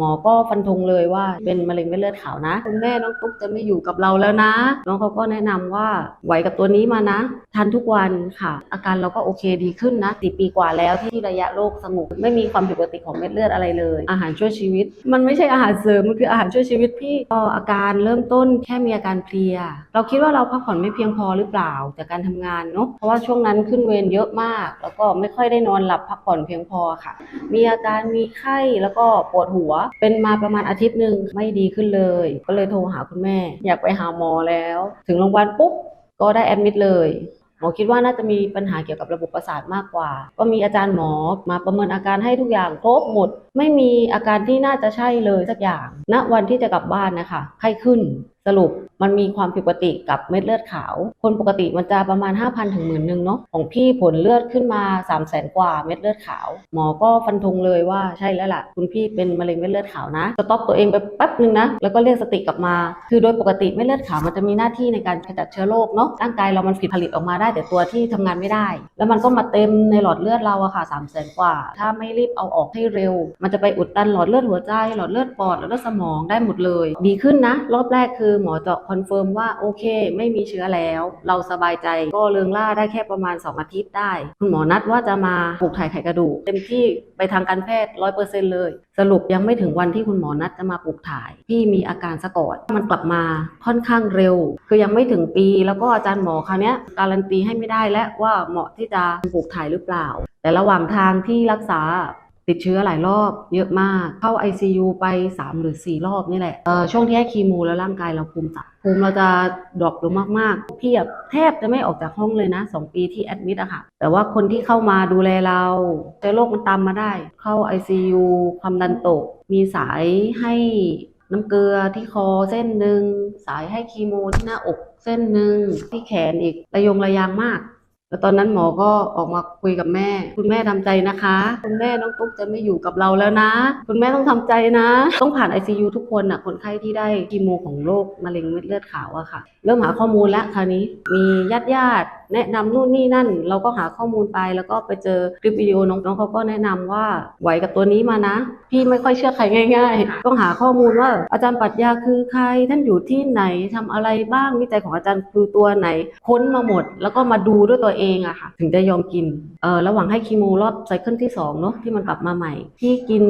หมอก็ฟันธงเลยว่าเป็นมะเร็งเม็ดเลือดขาวนะคุณแม่น้องตุ๊กจะไม่อยู่กับเราแล้วนะ น้องเขาก็แนะนำว่าไหวกับตัวนี้มานะทานทุกวันค่ะ อาการเราก็โอเคดีขึ้นนะสี่ปีกว่าแล้วที่ระยะโรคสงบไม่มีความผิดปกติของเม็ดเลือดอะไรเลย อาหารช่วยชีวิต มันไม่ใช่อาหารเสริมมันคืออาหารช่วยชีวิตพี่ก็อาการเริ่มต้นแค่มีอาการเพลีย เราคิดว่าเราพักผ่อนไม่เพียงพอหรือเปล่าจากการทำงานเนาะเพราะว่าช่วงนั้นขึ้นเวรเยอะมาก แล้วก็ไม่ค่อยได้นอนหลับพักผ่อนเพียงพอค่ะ มีอาการมีไข้แล้วก็ปวดหัวเป็นมาประมาณอาทิตย์หนึ่งไม่ดีขึ้นเลย ก็เลยโทรหาคุณแม่ อยากไปหาหมอแล้ว ถึงโรงพยาบาลปุ๊บก็ได้แอดมิดเลยหมอคิดว่าน่าจะมีปัญหาเกี่ยวกับระบบประสาทมากกว่า ก็มีอาจารย์หมอมาประเมินอาการให้ทุกอย่างครบหมด ไม่มีอาการที่น่าจะใช่เลยสักอย่างณวันที่จะกลับบ้านนะคะไข้ขึ้น สรุปมันมีความผิดปกติกับเม็ดเลือดขาว คนปกติมันจะประมาณ 5,000 ถึงหมื่นหนึ่งเนาะของพี่ผลเลือดขึ้นมา 3 0 0แสนกว่าเม็ดเลือดขาว หมอก็ฟันธงเลยว่าใช่แล้วล่ะ คุณพี่เป็นมะเร็งเม็ดเลือดขาวนะสต็อปตัวเองไปแป๊บนึงนะ แล้วก็เรียกสติกลับมา คือโดยปกติเม็ดเลือดขาวมันจะมีหน้าที่ในการขจัดเชื้อโรคเนาะร่างกายเรามันผลิตผลิตออกมาได้แต่ตัวที่ทำงานไม่ได้ แล้วมันก็มาเต็มในหลอดเลือดเราอะค่ะ3 0 0แสนกว่า ถ้าไม่รีบเอาออกให้เร็ว มันจะไปอุดตันหลอดเลือดหัวใจหลอดเลือดปอดหลอดเลือดสมองได้หมดเลย ดีขึ้นนะ รอบแรกคือหมอเจาะคอนเฟิร์มว่าโอเค ไม่มีเชื้อแล้ว เราสบายใจก็เลืองล่าได้แค่ประมาณ 2 อาทิตย์ได้ คุณหมอนัดว่าจะมาปลูกถ่ายไขกระดูกเต็มที่ไปทางการแพทย์ร้อยเปอร์เซ็นเลย สรุปยังไม่ถึงวันที่คุณหมอนัดจะมาปลูกถ่าย พี่มีอาการสะกอดมันกลับมาค่อนข้างเร็ว คือยังไม่ถึงปี แล้วก็อาจารย์หมอคราวเนี้ยการันตีให้ไม่ได้และว่าเหมาะที่จะปลูกถ่ายหรือเปล่า แต่ระหว่างทางที่รักษา ติดเชื้อหลายรอบเยอะมาก เข้า ICU ไป 3 หรือ 4 รอบนี่แหละเออช่วงที่ให้คีโมแล้วร่างกายเราภูมิต่ำภูมิเราจะดรอปลงมากๆพี่อะแทบจะไม่ออกจากห้องเลยนะ 2 ปีที่แอดมิดอะค่ะ แต่ว่าคนที่เข้ามาดูแลเราเชื้อโรคมันตามมาได้ เข้า ICU ความดันตก มีสายให้น้ำเกลือที่คอเส้นหนึ่งสายให้คีโมที่หน้าอกเส้นหนึ่งที่แขนอีกระยงระยางมาก แล้วตอนนั้นหมอก็ออกมาคุยกับแม่ คุณแม่ทำใจนะคะ คุณแม่น้องตุ๊กจะไม่อยู่กับเราแล้วนะ คุณแม่ต้องทำใจนะ ต้องผ่าน ICU ทุกคนอะ คนไข้ที่ได้คีโมของโรคมะเร็งเม็ดเลือดขาวอะค่ะ เริ่มหาข้อมูลแล้วคราวนี้ มีญาติญาติ แนะนำนู่นนี่นั่น เราก็หาข้อมูลไปแล้วก็ไปเจอคลิปวิดีโอน้องน้องเขาก็แนะนำว่าไหวกับตัวนี้มานะ พี่ไม่ค่อยเชื่อใครง่าย ๆ ต้องหาข้อมูลว่าอาจารย์ปรัชญาคือใครท่านอยู่ที่ไหนทำอะไรบ้างวิจัยของอาจารย์คือตัวไหน ค้นมาหมด แล้วก็มาดูด้วยตัวเองอะค่ะ ถึงจะยอมกินเออระหว่างให้คีโมรอบไซเคิลที่สองเนาะที่มันกลับมาใหม่พี่กิน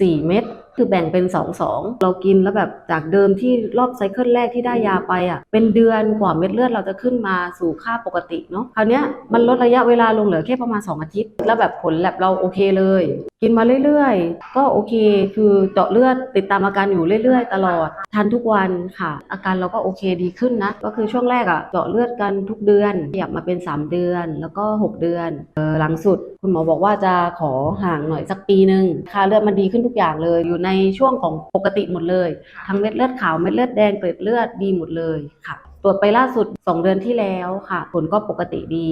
4 เม็ดคือแบ่งเป็น2 2เรากินแล้วแบบจากเดิมที่รอบไซเคิลแรกที่ได้ยาไปอะเป็นเดือนกว่าเม็ดเลือดเราจะขึ้นมาสู่ค่าปกติเนาะคราวเนี้ยมันลดระยะเวลาลงเหลือแค่ประมาณ 2 อาทิตย์ แล้วแบบผลแลบเราโอเคเลย กินมาเรื่อยๆ ก็โอเค คือเจาะเลือดติดตามอาการอยู่เรื่อยๆ ตลอดทานทุกวันค่ะ อาการเราก็โอเคดีขึ้นนะ ก็คือช่วงแรกอะเจาะเลือดกันทุกเดือนขยับมาเป็น 3 เดือนแล้วก็ 6 เดือนออหลังสุด คุณหมอบอกว่าจะขอห่างหน่อยสักปีหนึ่งค่าเลือดมันดีขึ้นทุกอย่างเลย อยู่ในช่วงของปกติหมดเลย ทั้งเม็ดเลือดขาวเม็ดเลือดแดงเกล็ดเลือดดีหมดเลยค่ะ ตรวจไปล่าสุด 2 เดือนที่แล้วค่ะ ผลก็ปกติดี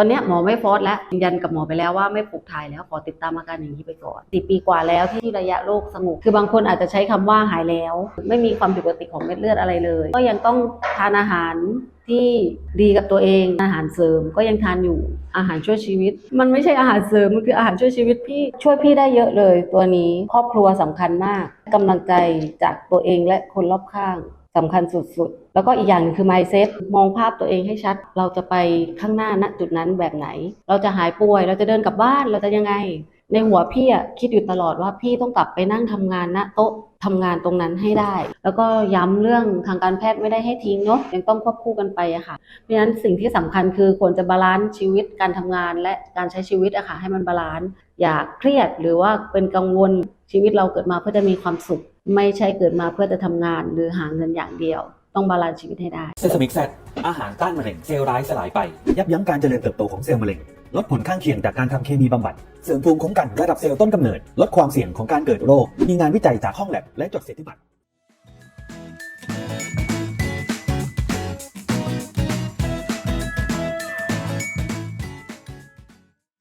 ตอนนี้หมอไม่ฟอสแล้วยืนยันกับหมอไปแล้วว่าไม่ปลูกถ่ายแล้วขอติดตามอาการอย่างนี้ไปก่อนสี่ปีกว่าแล้วที่ระยะโรคสงบคือบางคนอาจจะใช้คำว่าหายแล้ว ไม่มีความผิดปกติของเม็ดเลือดอะไรเลย ก็ยังต้องทานอาหารที่ดีกับตัวเองอาหารเสริมก็ยังทานอยู่อาหารช่วยชีวิต มันไม่ใช่อาหารเสริมมันคืออาหารช่วยชีวิตพี่ช่วยพี่ได้เยอะเลย ตัวนี้ครอบครัวสำคัญมากกำลังใจจากตัวเองและคนรอบข้าง สำคัญสุดๆ แล้วก็อีกอย่างนึงคือ mindset มองภาพตัวเองให้ชัด เราจะไปข้างหน้าณจุดนั้นแบบไหน เราจะหายป่วย เราจะเดินกลับบ้าน เราจะยังไง ในหัวพี่อะคิดอยู่ตลอดว่าพี่ต้องกลับไปนั่งทำงานณโต๊ะทำงานตรงนั้นให้ได้ แล้วก็ย้ำเรื่องทางการแพทย์ไม่ได้ให้ทิ้งเนาะยังต้องควบคู่กันไปอะค่ะ เพราะฉะนั้นสิ่งที่สำคัญคือควรจะบาลานซ์ชีวิตการทำงานและการใช้ชีวิตอะค่ะให้มันบาลานซ์อย่าเครียดหรือว่าเป็นกังวลชีวิตเราเกิดมาเพื่อจะมีความสุข ไม่ใช่เกิดมาเพื่อจะทำงานหรือหาเงินอย่างเดียว ต้องบาลานซ์ชีวิตให้ได้เซซามิกแซดอาหารต้านมะเร็งเซลล์ร้ายสลายไป ยับยั้งการเจริญเติบโตของเซลล์มะเร็งลดผลข้างเคียงจากการทำเคมีบำบัด เสริมภูมิคุ้มกันระดับเซลล์ต้นกำเนิด ลดความเสี่ยงของการเกิดโรค มีงานวิจัยจากห้องแลบและจดสิทธิบัตร